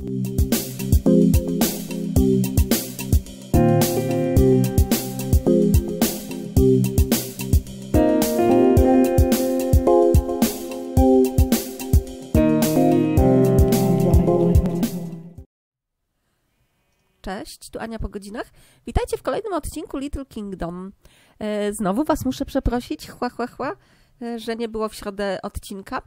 Cześć, tu Ania po godzinach. Witajcie w kolejnym odcinku Little Kingdom. E, Znowu Was muszę przeprosić, chła, chła, chła, że nie było w środę odcinka,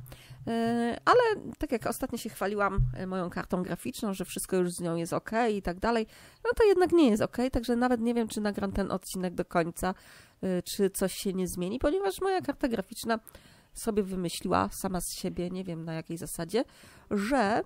E, ale tak jak ostatnio się chwaliłam e, moją kartą graficzną, że wszystko już z nią jest ok i tak dalej, no to jednak nie jest ok, także nawet nie wiem, czy nagram ten odcinek do końca, e, czy coś się nie zmieni, ponieważ moja karta graficzna sobie wymyśliła sama z siebie, nie wiem na jakiej zasadzie, że e,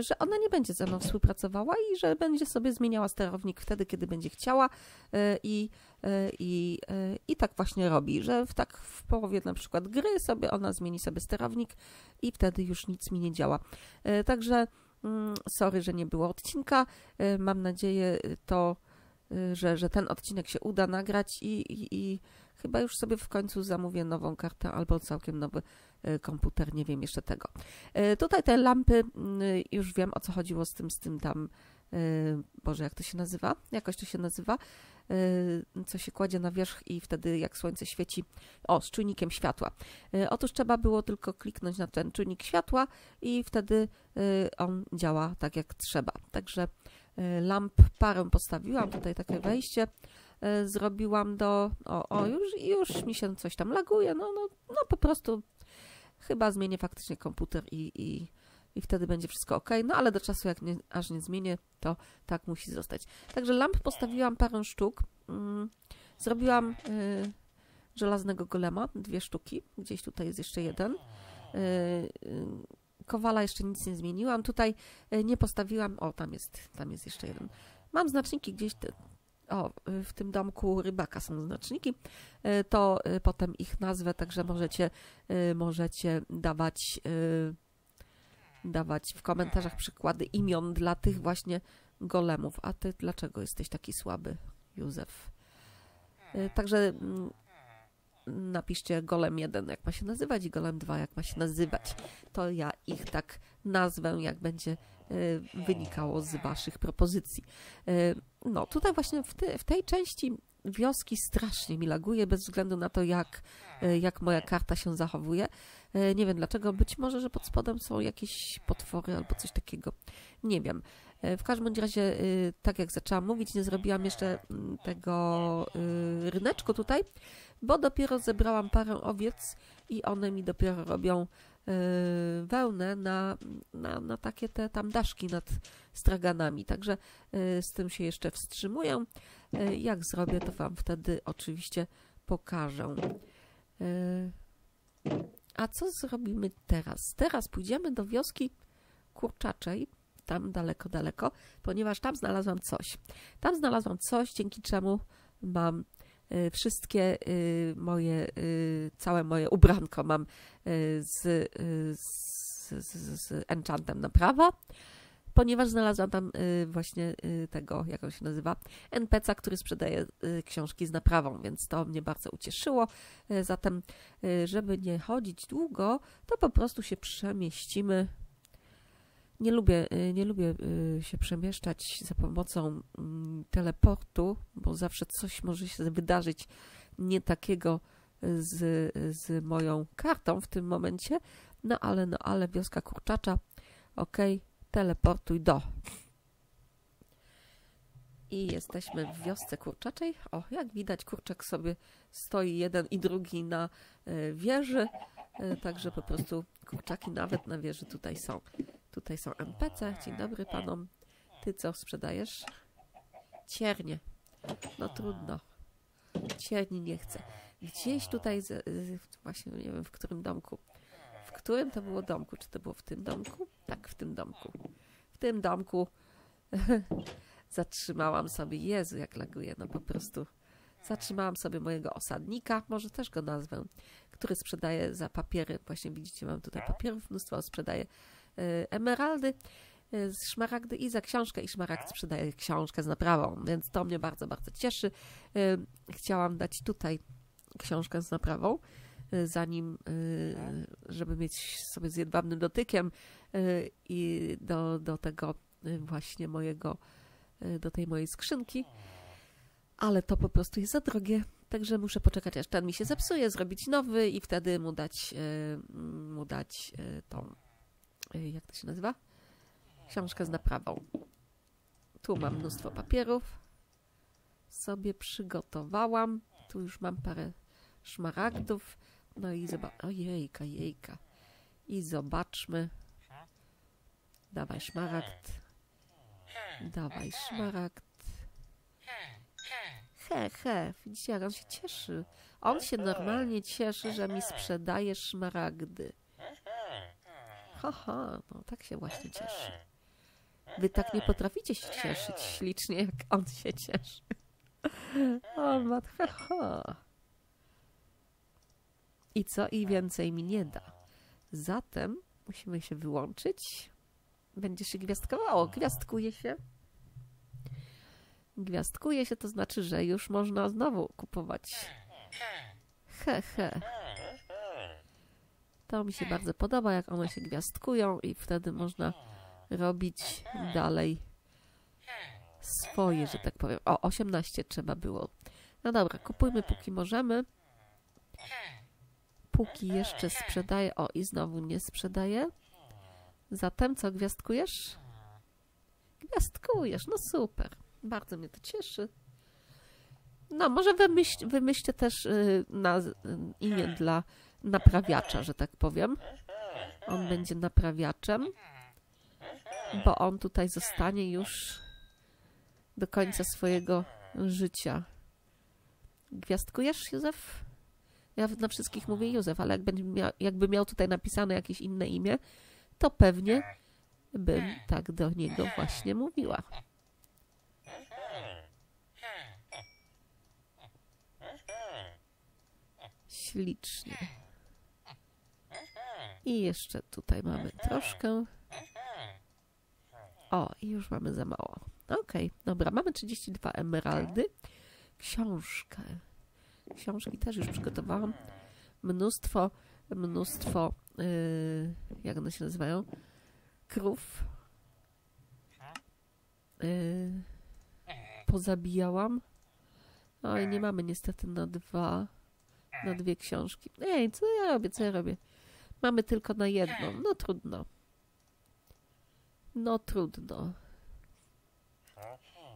że ona nie będzie ze mną współpracowała i że będzie sobie zmieniała sterownik wtedy, kiedy będzie chciała e, i, e, i, e, i tak właśnie robi, że w, tak w połowie na przykład gry sobie ona zmieni sobie sterownik i wtedy już nic mi nie działa. E, Także mm, sorry, że nie było odcinka. E, Mam nadzieję to, e, że, że ten odcinek się uda nagrać i, i, i chyba już sobie w końcu zamówię nową kartę albo całkiem nowy e, komputer, nie wiem jeszcze tego. E, Tutaj te lampy, mm, już wiem o co chodziło z tym, z tym tam, e, Boże, jak to się nazywa? Jakoś to się nazywa, e, co się kładzie na wierzch i wtedy jak słońce świeci, o, z czujnikiem światła. E, Otóż trzeba było tylko kliknąć na ten czujnik światła i wtedy e, on działa tak jak trzeba. Także e, lamp parę postawiłam, tutaj takie wejście e, zrobiłam do, o, o już, już mi się coś tam laguje, no, no, no po prostu chyba zmienię faktycznie komputer i, i, i wtedy będzie wszystko ok. No ale do czasu, jak nie, aż nie zmienię, to tak musi zostać. Także lamp postawiłam parę sztuk. Mm, zrobiłam y, żelaznego golema, dwie sztuki. Gdzieś tutaj jest jeszcze jeden. Y, y, kowala jeszcze nic nie zmieniłam. Tutaj y, nie postawiłam. O, tam jest, tam jest jeszcze jeden. Mam znaczniki gdzieś. Te, o, w tym domku rybaka są znaczniki, y, to y, potem ich nazwę, także możecie, y, możecie dawać, dawać w komentarzach przykłady imion dla tych właśnie golemów. A ty dlaczego jesteś taki słaby, Józef? Także mm, napiszcie golem 1, jak ma się nazywać i golem 2, jak ma się nazywać. To ja ich tak nazwę, jak będzie wynikało z waszych propozycji. Y, No, tutaj właśnie w, te, w tej części wioski strasznie mi laguje, bez względu na to, jak, y, jak moja karta się zachowuje. Y, Nie wiem dlaczego, być może, że pod spodem są jakieś potwory albo coś takiego. Nie wiem. Y, W każdym razie, y, tak jak zaczęłam mówić, nie zrobiłam jeszcze mm, tego y, ryneczku tutaj, bo dopiero zebrałam parę owiec i one mi dopiero robią y, wełnę na, na, na takie te tam daszki nad straganami. Także y, z tym się jeszcze wstrzymuję. Y, Jak zrobię, to Wam wtedy oczywiście pokażę. Y, A co zrobimy teraz? Teraz pójdziemy do wioski kurczaczej, tam daleko, daleko, ponieważ tam znalazłam coś. Tam znalazłam coś, dzięki czemu mam y, wszystkie y, moje, y, całe moje ubranko mam y, z, y, z, z, z enchantem na prawa, ponieważ znalazłam tam y, właśnie y, tego, jak on się nazywa, NPC-a, który sprzedaje y, książki z naprawą, więc to mnie bardzo ucieszyło. Y, Zatem, y, żeby nie chodzić długo, to po prostu się przemieścimy. Nie lubię, y, nie lubię y, się przemieszczać za pomocą mm, teleportu, bo zawsze coś może się wydarzyć nie takiego z, z moją kartą w tym momencie. No ale, no ale wioska kurczacza, okej, teleportuj do. I jesteśmy w wiosce kurczaczej. O, jak widać, kurczak sobie stoi jeden i drugi na wieży. Także po prostu kurczaki nawet na wieży tutaj są. Tutaj są NPC. Dzień dobry panom. Ty co sprzedajesz? Ciernie. No trudno. Cierni nie chcę. Gdzieś tutaj, z, właśnie nie wiem w którym domku. W którym to było domku? Czy to było w tym domku? Tak, w tym domku. W tym domku zatrzymałam sobie, Jezu, jak laguje, no po prostu. Zatrzymałam sobie mojego osadnika, może też go nazwę, który sprzedaje za papiery. Właśnie widzicie, mam tutaj papierów mnóstwo, sprzedaje emeraldy, y, szmaragdy i za książkę i szmaragd sprzedaje książkę z naprawą, więc to mnie bardzo, bardzo cieszy. Y, Chciałam dać tutaj książkę z naprawą, y, zanim, y, żeby mieć sobie z jedwabnym dotykiem y, i do, do tego y, właśnie mojego, y, do tej mojej skrzynki. Ale to po prostu jest za drogie, także muszę poczekać, aż ten mi się zepsuje, zrobić nowy i wtedy mu dać, y, mu dać y, tą, y, jak to się nazywa? Książkę z naprawą. Tu mam mnóstwo papierów. Sobie przygotowałam. Tu już mam parę szmaragdów. No i zobacz. Ojejka, jejka. I zobaczmy. Dawaj szmaragd. Dawaj szmaragd. He, he. Widzicie, jak on się cieszy. On się normalnie cieszy, że mi sprzedaje szmaragdy. Haha, no tak się właśnie cieszy. Wy tak nie potraficie się cieszyć ślicznie, jak on się cieszy. O, ha. I co? I więcej mi nie da. Zatem musimy się wyłączyć. Będzie się gwiazdkowało. Gwiazdkuje się. Gwiazdkuje się, to znaczy, że już można znowu kupować. He, he. To mi się bardzo podoba, jak one się gwiazdkują i wtedy można robić dalej swoje, że tak powiem. O, 18 trzeba było. No dobra, kupujmy póki możemy. Póki jeszcze sprzedaje. O, i znowu nie sprzedaje. Zatem co, gwiazdkujesz? Gwiazdkujesz, no super. Bardzo mnie to cieszy. No, może wymyśl, wymyślcie też y, na, y, imię dla naprawiacza, że tak powiem. On będzie naprawiaczem, bo on tutaj zostanie już do końca swojego życia. Gwiazdkujesz, Józef? Ja na wszystkich mówię Józef, ale jak będzie mia jakby miał tutaj napisane jakieś inne imię, to pewnie bym tak do niego właśnie mówiła. Ślicznie. I jeszcze tutaj mamy troszkę. O, i już mamy za mało. Okej, dobra, mamy 32 emeraldy. Książkę. Książki też już przygotowałam. Mnóstwo, mnóstwo, yy, jak one się nazywają? Krów. Yy, pozabijałam. Oj, nie mamy niestety na dwa, na dwie książki. Ej, co ja robię, co ja robię? Mamy tylko na jedną. No trudno. No trudno.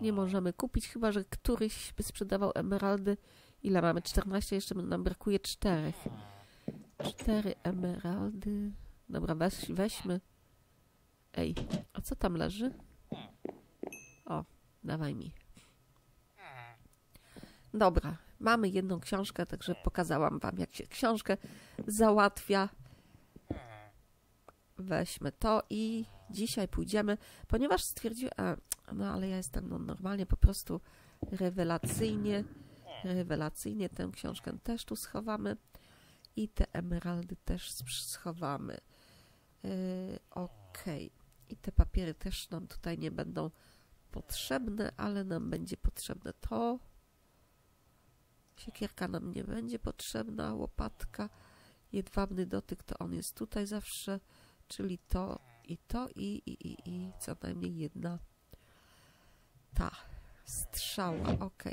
Nie możemy kupić, chyba że któryś by sprzedawał emeraldy. Ile mamy? 14, jeszcze nam brakuje czterech. Cztery emeraldy. Dobra, weź, weźmy. Ej, a co tam leży? O, dawaj mi. Dobra, mamy jedną książkę, także pokazałam wam, jak się książkę załatwia. Weźmy to i dzisiaj pójdziemy, ponieważ stwierdziłem, no ale ja jestem no, normalnie po prostu rewelacyjnie, rewelacyjnie tę książkę też tu schowamy i te emeraldy też schowamy. Yy, Okej. I te papiery też nam tutaj nie będą potrzebne, ale nam będzie potrzebne to. Siekierka nam nie będzie potrzebna, łopatka, jedwabny dotyk to on jest tutaj zawsze, czyli to i to i, i, i, i co najmniej jedna ta strzała, ok.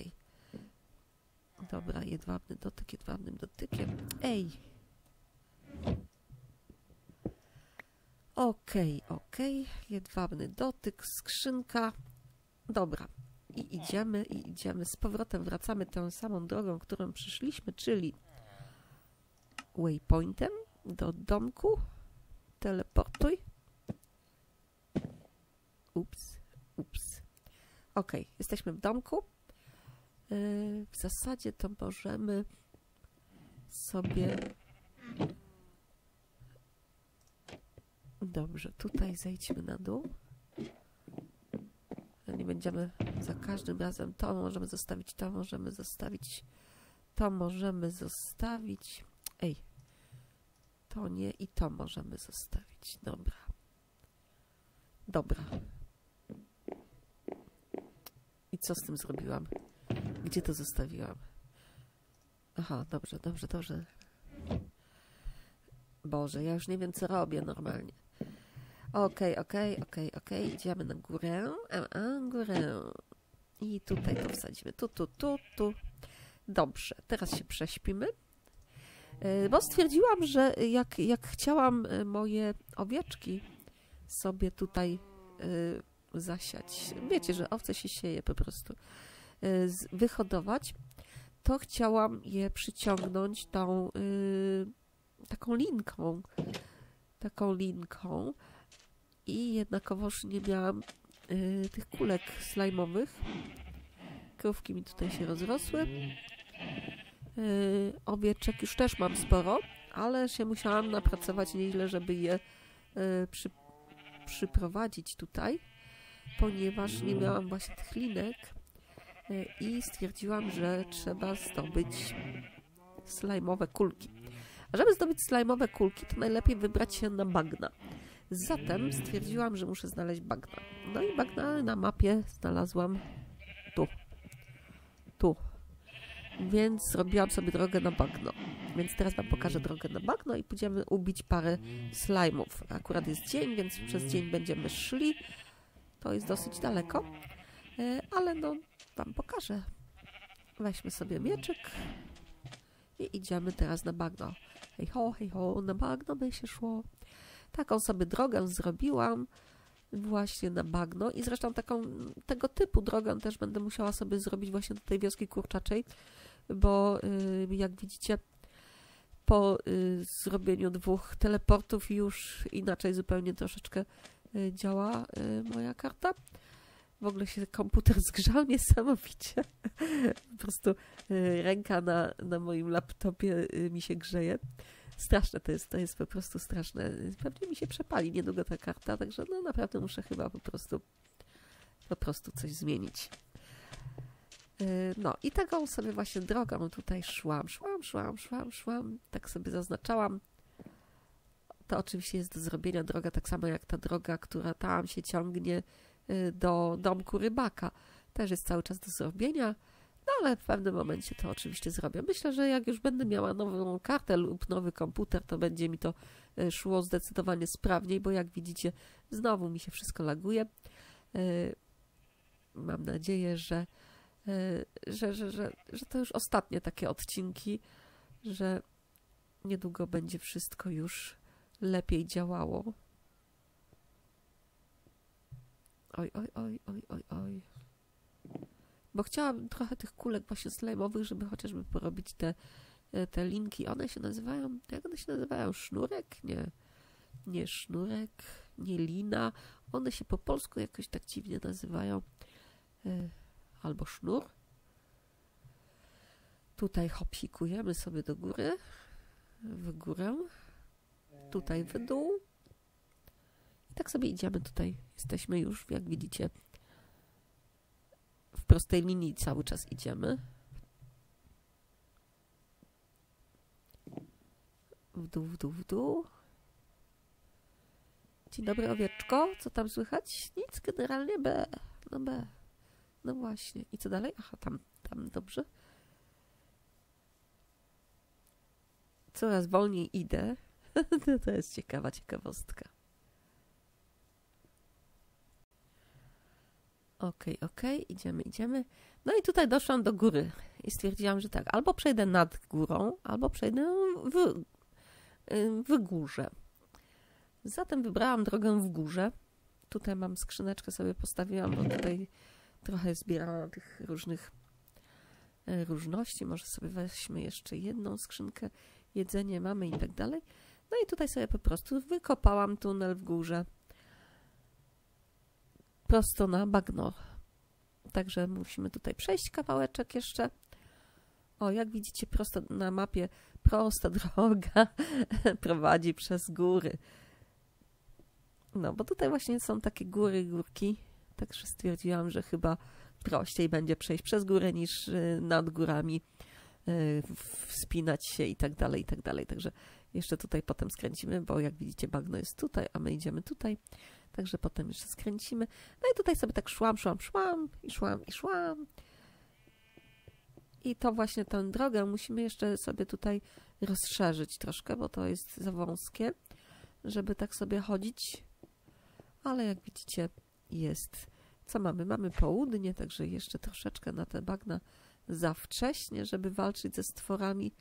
Dobra, jedwabny dotyk, jedwabnym dotykiem. Ej! Okej, okay, okej. Okay. Jedwabny dotyk, skrzynka. Dobra. I idziemy, i idziemy. Z powrotem wracamy tą samą drogą, którą przyszliśmy, czyli waypointem do domku. Teleportuj. Ups, ups. Ok, jesteśmy w domku. Yy, w zasadzie to możemy sobie. Dobrze, tutaj zejdźmy na dół. Nie będziemy za każdym razem to możemy zostawić, to możemy zostawić, to możemy zostawić. Ej, to nie i to możemy zostawić. Dobra. Dobra. I co z tym zrobiłam? Gdzie to zostawiłam? Aha, dobrze, dobrze, dobrze. Boże, ja już nie wiem, co robię normalnie. Okej, okej, okej, okej. Idziemy na górę. A, a, górę. I tutaj to wsadzimy. Tu, tu, tu, tu. Dobrze, teraz się prześpimy. E, Bo stwierdziłam, że jak, jak chciałam e, moje owieczki sobie tutaj e, zasiać, wiecie, że owce się sieje po prostu, wyhodować, to chciałam je przyciągnąć tą y, taką linką. Taką linką. I jednakowoż nie miałam y, tych kulek slajmowych. Krówki mi tutaj się rozrosły. Y, owieczek już też mam sporo, ale się musiałam napracować nieźle, żeby je y, przy, przyprowadzić tutaj, ponieważ nie miałam właśnie tych linek y, i stwierdziłam, że trzeba zdobyć slajmowe kulki. A żeby zdobyć slajmowe kulki, to najlepiej wybrać się na bagna. Zatem stwierdziłam, że muszę znaleźć bagna. No i bagna na mapie znalazłam tu. Tu. Więc zrobiłam sobie drogę na bagno. Więc teraz Wam pokażę drogę na bagno i pójdziemy ubić parę slajmów. Akurat jest dzień, więc przez dzień będziemy szli. To jest dosyć daleko, e, ale no Wam pokażę. Weźmy sobie mieczyk i idziemy teraz na bagno. Hej ho, hej ho, na bagno by się szło. Taką sobie drogę zrobiłam właśnie na bagno i zresztą taką tego typu drogę też będę musiała sobie zrobić właśnie do tej wioski kurczaczej, bo y, jak widzicie po y, zrobieniu dwóch teleportów już inaczej zupełnie troszeczkę y, działa moja karta. W ogóle się komputer zgrzał niesamowicie. po prostu ręka na, na moim laptopie mi się grzeje. Straszne to jest, to jest po prostu straszne. Pewnie mi się przepali niedługo ta karta, także no naprawdę muszę chyba po prostu po prostu coś zmienić. Yy, No i taką sobie właśnie drogą tutaj szłam, szłam, szłam, szłam, szłam, tak sobie zaznaczałam. To oczywiście jest do zrobienia droga tak samo jak ta droga, która tam się ciągnie yy, do domku rybaka. Też jest cały czas do zrobienia. No ale w pewnym momencie to oczywiście zrobię. Myślę, że jak już będę miała nową kartę lub nowy komputer, to będzie mi to e, szło zdecydowanie sprawniej, bo jak widzicie, znowu mi się wszystko laguje. Mam nadzieję, że, że, że, że, że to już ostatnie takie odcinki, że niedługo będzie wszystko już lepiej działało. Oj, oj, oj, oj, oj, oj. Bo chciałam trochę tych kulek właśnie slajmowych, żeby chociażby porobić te, e, te linki. One się nazywają, jak one się nazywają? Sznurek? Nie. Nie sznurek, nie lina. One się po polsku jakoś tak dziwnie nazywają. Albo sznur. Tutaj hopsikujemy sobie do góry, w górę, tutaj w dół. I tak sobie idziemy tutaj. Jesteśmy już, jak widzicie, w prostej linii cały czas idziemy. W dół, w dół, w dół. Dzień dobry, owieczko. Co tam słychać? Nic, generalnie B. No B. No właśnie. I co dalej? Aha, tam, tam, dobrze. Coraz wolniej idę. to jest ciekawa ciekawostka. Okej, okej, idziemy, idziemy. No i tutaj doszłam do góry i stwierdziłam, że tak, albo przejdę nad górą, albo przejdę w, w górze. Zatem wybrałam drogę w górze. Tutaj mam skrzyneczkę sobie postawiłam, bo tutaj trochę zbierałam tych różnych e, różności. Może sobie weźmy jeszcze jedną skrzynkę, jedzenie mamy i tak dalej. No i tutaj sobie po prostu wykopałam tunel w górze prosto na bagno. Także musimy tutaj przejść kawałeczek jeszcze. O, jak widzicie, prosto na mapie, prosta droga prowadzi przez góry. No, bo tutaj właśnie są takie góry, górki. Także stwierdziłam, że chyba prościej będzie przejść przez górę niż y, nad górami, y, wspinać się i tak dalej, i tak dalej. Także jeszcze tutaj potem skręcimy, bo jak widzicie, bagno jest tutaj, a my idziemy tutaj. Także potem jeszcze skręcimy. No i tutaj sobie tak szłam, szłam, szłam i szłam, i szłam. I to właśnie tę drogę musimy jeszcze sobie tutaj rozszerzyć troszkę, bo to jest za wąskie, żeby tak sobie chodzić. Ale jak widzicie, jest. Co mamy? Mamy południe, także jeszcze troszeczkę na te bagna za wcześnie, żeby walczyć ze stworami.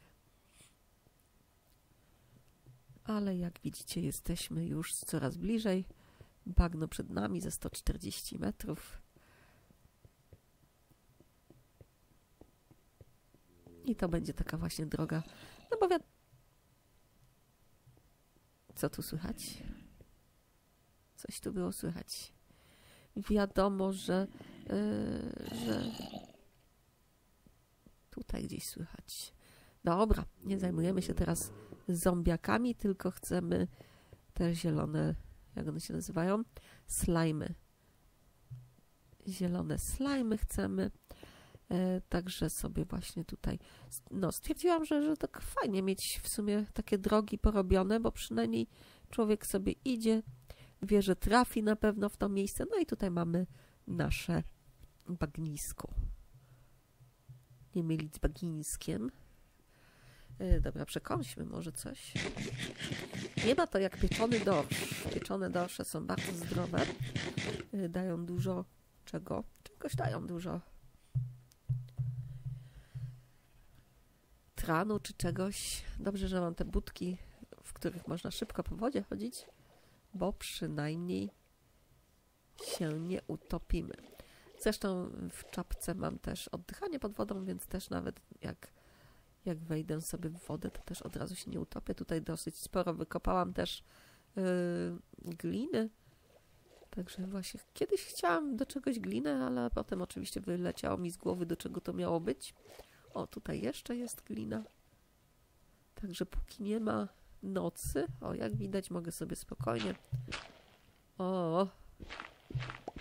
Ale jak widzicie, jesteśmy już coraz bliżej. Bagno przed nami ze 140 metrów. I to będzie taka właśnie droga. No bo wiad... Co tu słychać? Coś tu było słychać. Wiadomo, że, yy, że tutaj gdzieś słychać. Dobra, nie zajmujemy się teraz zombiakami, tylko chcemy te zielone, jak one się nazywają? Slajmy. Zielone slajmy chcemy. E, także sobie właśnie tutaj no, stwierdziłam, że, że tak fajnie mieć w sumie takie drogi porobione, bo przynajmniej człowiek sobie idzie, wie, że trafi na pewno w to miejsce. No i tutaj mamy nasze bagnisko. Nie mylić z bagińskiem. E, dobra, przekąśmy może coś. Nie ma to jak pieczony dorsz. Pieczone dorsze są bardzo zdrowe. E, dają dużo czego? Czegoś dają dużo tranu czy czegoś. Dobrze, że mam te budki, w których można szybko po wodzie chodzić, bo przynajmniej się nie utopimy. Zresztą w czapce mam też oddychanie pod wodą, więc też nawet jak, jak wejdę sobie w wodę, to też od razu się nie utopię. Tutaj dosyć sporo wykopałam też yy, gliny. Także właśnie kiedyś chciałam do czegoś glinę, ale potem oczywiście wyleciało mi z głowy, do czego to miało być. O, tutaj jeszcze jest glina. Także póki nie ma nocy, o, jak widać, mogę sobie spokojnie. O,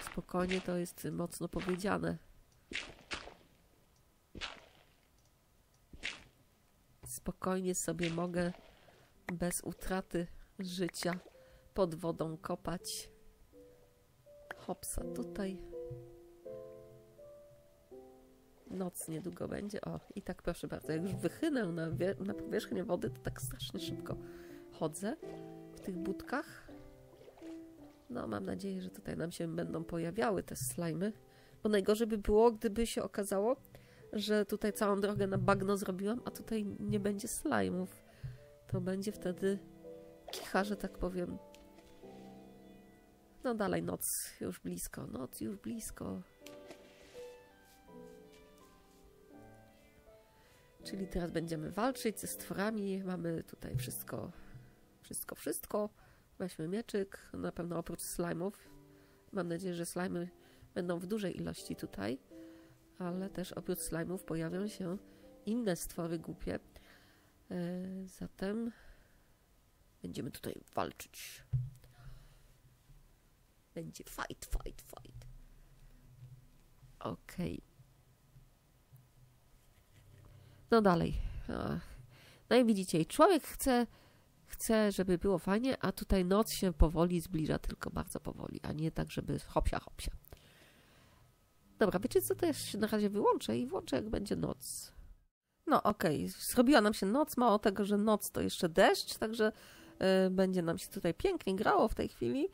spokojnie to jest mocno powiedziane. Spokojnie sobie mogę bez utraty życia pod wodą kopać. Hopsa tutaj Noc niedługo będzie. O, i tak proszę bardzo, jak już wychynę na, na powierzchnię wody, to tak strasznie szybko chodzę w tych budkach. No, mam nadzieję, że tutaj nam się będą pojawiały te slajmy, bo najgorzej by było, gdyby się okazało, że tutaj całą drogę na bagno zrobiłam, a tutaj nie będzie slajmów. To będzie wtedy kicha, że tak powiem. No dalej, noc już blisko, noc już blisko. Czyli teraz będziemy walczyć ze stworami. Mamy tutaj wszystko, wszystko, wszystko. Weźmy mieczyk, na pewno oprócz slajmów. Mam nadzieję, że slajmy będą w dużej ilości tutaj, ale też oprócz slajmów pojawią się inne stwory głupie. E, zatem będziemy tutaj walczyć. Będzie fight, fight, fight. Okej. Okay. No dalej. No i widzicie, człowiek chce, chce, żeby było fajnie, a tutaj noc się powoli zbliża, tylko bardzo powoli, a nie tak, żeby hopsia, hopsia. Dobra, wiecie co, to ja się na razie wyłączę i włączę, jak będzie noc. No okej, okay. zrobiła nam się noc, mało tego, że noc to jeszcze deszcz, także y, będzie nam się tutaj pięknie grało w tej chwili,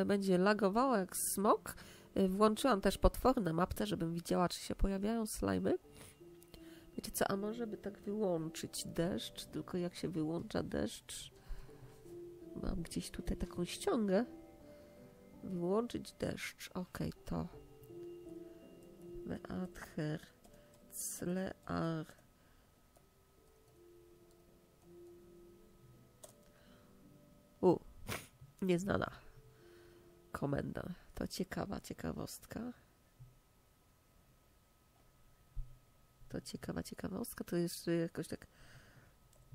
y, będzie lagowało jak smok. Y, włączyłam też potworne mapce, żebym widziała, czy się pojawiają slajmy. Wiecie co, a może by tak wyłączyć deszcz, tylko jak się wyłącza deszcz, mam gdzieś tutaj taką ściągę, wyłączyć deszcz, ok, to Meadher Clear U, nieznana komenda. To ciekawa ciekawostka. To ciekawa ciekawostka, to jest jakoś tak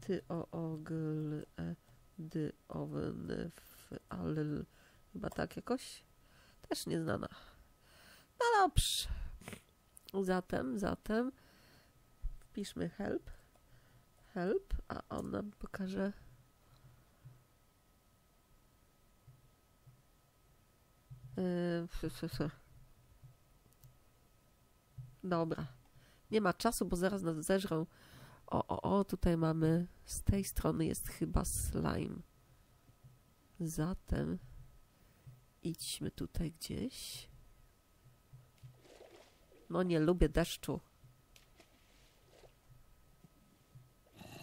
ty o ogl e, dy owen f al chyba tak jakoś też nieznana. No dobrze. Zatem, zatem wpiszmy help help, a on nam pokaże yy, Dobra nie ma czasu, bo zaraz nas zeżrą O, o, o, tutaj mamy, z tej strony jest chyba slime. Zatem idźmy tutaj gdzieś. No nie lubię deszczu.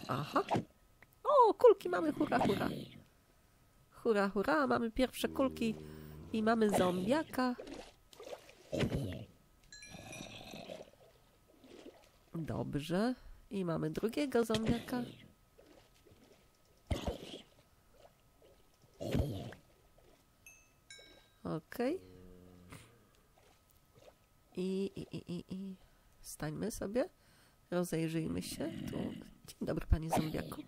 Aha. O, kulki mamy, hura, hura. Hura, hura, mamy pierwsze kulki i mamy zombiaka. Dobrze. I mamy drugiego zombiaka. Okej. I, i, i, i, i stańmy sobie. Rozejrzyjmy się. Tu. Dzień dobry, panie zombiaku.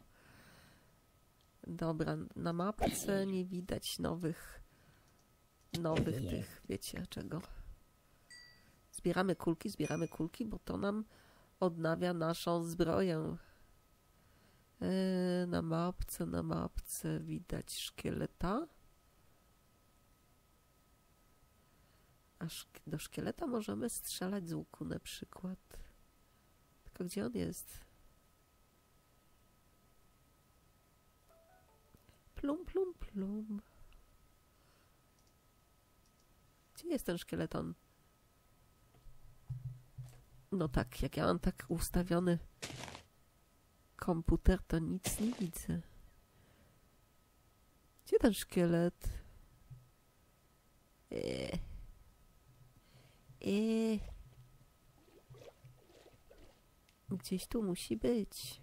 Dobra, na mapce nie widać nowych, nowych tych, wiecie czego. Zbieramy kulki, zbieramy kulki, bo to nam odnawia naszą zbroję. Yy, na mapce, na mapce widać szkieleta. A do szkieleta możemy strzelać z łuku na przykład. Tylko gdzie on jest? Plum, plum, plum. Gdzie jest ten szkieleton? No tak, jak ja mam tak ustawiony komputer, to nic nie widzę. Gdzie ten szkielet? Eee. Eee. Gdzieś tu musi być.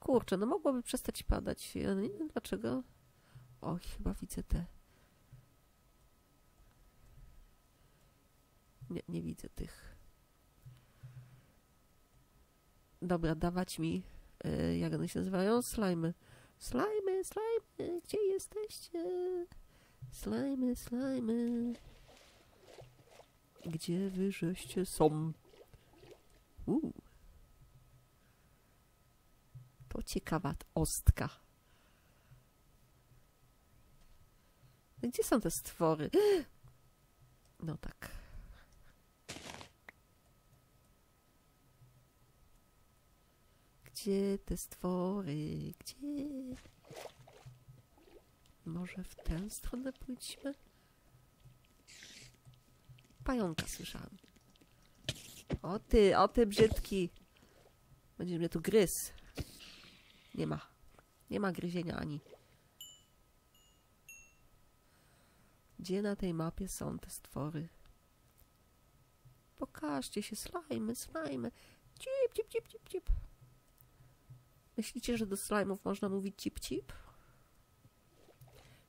Kurczę, no mogłoby przestać padać. Ja nie wiem dlaczego. Oj, chyba widzę te. Nie, nie widzę tych. Dobra, dawać mi, y, jak one się nazywają? Slimy. Slimy, slimy, gdzie jesteście? Slimy, slimy. Gdzie wy żeście są? Uuu. To ciekawa ostka. Gdzie są te stwory? No tak. Gdzie te stwory? Gdzie? Może w tę stronę pójdźmy? Pająka słyszałam. O ty, o ty brzydki. Będziesz mnie tu gryz. Nie ma. Nie ma gryzienia ani. Gdzie na tej mapie są te stwory? Pokażcie się, slajmy, slajmy. Cip, cip, cip, cip, cip. Myślicie, że do slajmów można mówić cip, cip?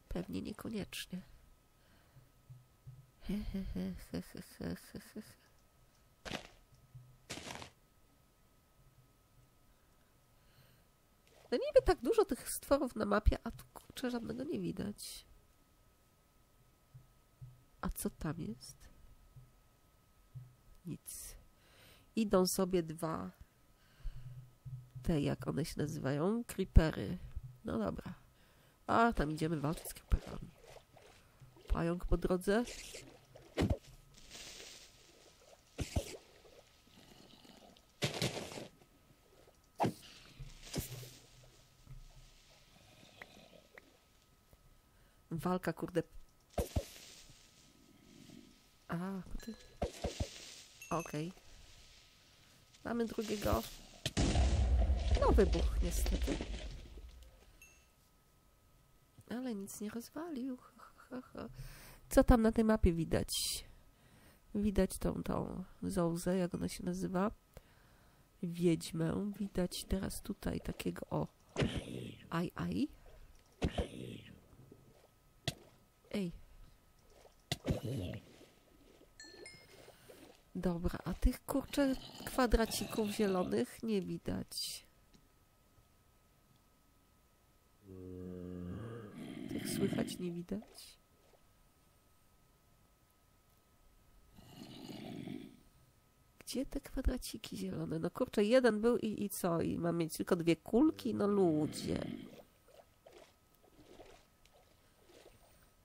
Pewnie niekoniecznie. He, he. No niby tak dużo tych stworów na mapie, a tu kurczę żadnego nie widać. A co tam jest? Nic. Idą sobie dwa te, jak one się nazywają, creepery. No dobra. A, tam idziemy walczyć z creeperami. Pająk po drodze. Walka, kurde. A, ty... Okej. Mamy drugiego. No wybuch, niestety. Ale nic nie rozwalił. Co tam na tej mapie widać? Widać tą, tą zołzę, jak ona się nazywa. Wiedźmę. Widać teraz tutaj takiego, o. Aj, aj. Ej. Dobra, a tych kurczę kwadracików zielonych nie widać. Słychać nie widać. Gdzie te kwadraciki zielone? No kurczę, jeden był i, i co? I mam mieć tylko dwie kulki? No ludzie.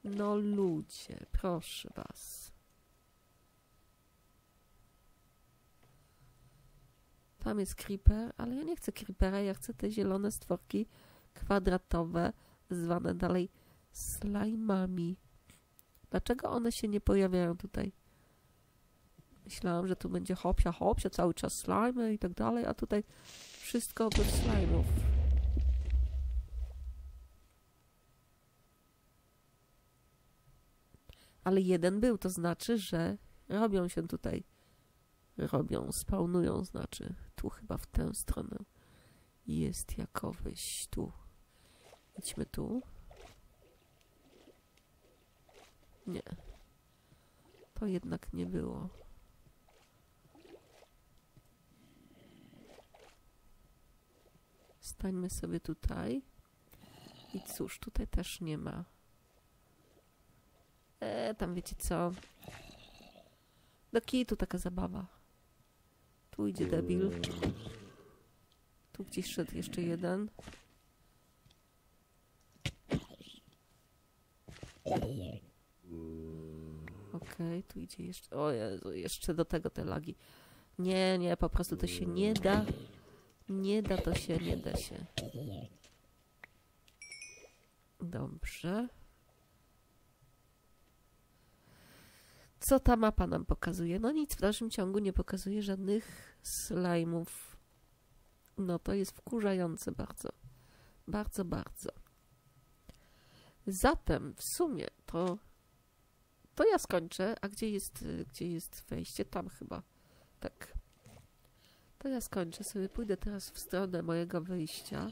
No ludzie, proszę was. Tam jest creeper, ale ja nie chcę creepera, ja chcę te zielone stworki kwadratowe, zwane dalej slajmami. Dlaczego one się nie pojawiają tutaj? Myślałam, że tu będzie hopsia, hopsia, cały czas slimy i tak dalej, a tutaj wszystko bez slajmów. Ale jeden był, to znaczy, że robią się tutaj. Robią, spawnują, znaczy tu chyba w tę stronę jest jako wyjść tu. Idźmy tu. Nie. To jednak nie było. Stańmy sobie tutaj. I cóż, tutaj też nie ma. E, tam wiecie co? Do kitu taka zabawa. Tu idzie debil. Tu gdzieś szedł jeszcze jeden. Okej, tu idzie jeszcze. O Jezu, jeszcze do tego te lagi. Nie, nie, po prostu to się nie da. Nie da to się, nie da się. Dobrze. Co ta mapa nam pokazuje? No nic, w dalszym ciągu nie pokazuje żadnych slajmów. No to jest wkurzające bardzo. Bardzo, bardzo. Zatem w sumie to to ja skończę. A gdzie jest, gdzie jest wejście? Tam chyba. Tak. To ja skończę sobie. Pójdę teraz w stronę mojego wyjścia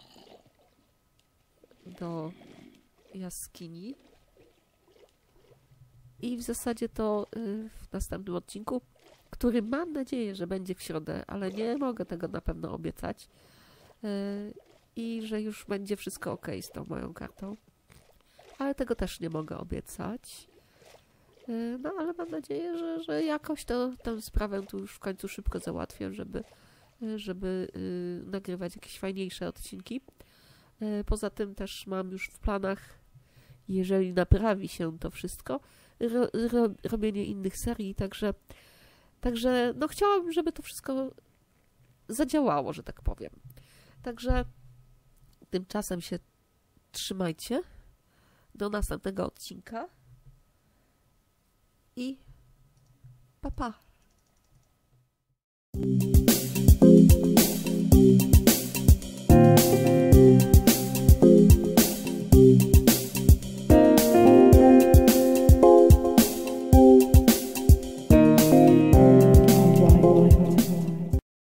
do jaskini. I w zasadzie to y, w następnym odcinku, który mam nadzieję, że będzie w środę, ale nie mogę tego na pewno obiecać. Y, I że już będzie wszystko ok z tą moją kartą. Ale tego też nie mogę obiecać. Y, no ale mam nadzieję, że, że jakoś to, tę sprawę tu już w końcu szybko załatwię, żeby, żeby nagrywać jakieś fajniejsze odcinki. Poza tym też mam już w planach, jeżeli naprawi się to wszystko, ro, ro, robienie innych serii, także, także no chciałabym, żeby to wszystko zadziałało, że tak powiem. Także tymczasem się trzymajcie do następnego odcinka i pa pa.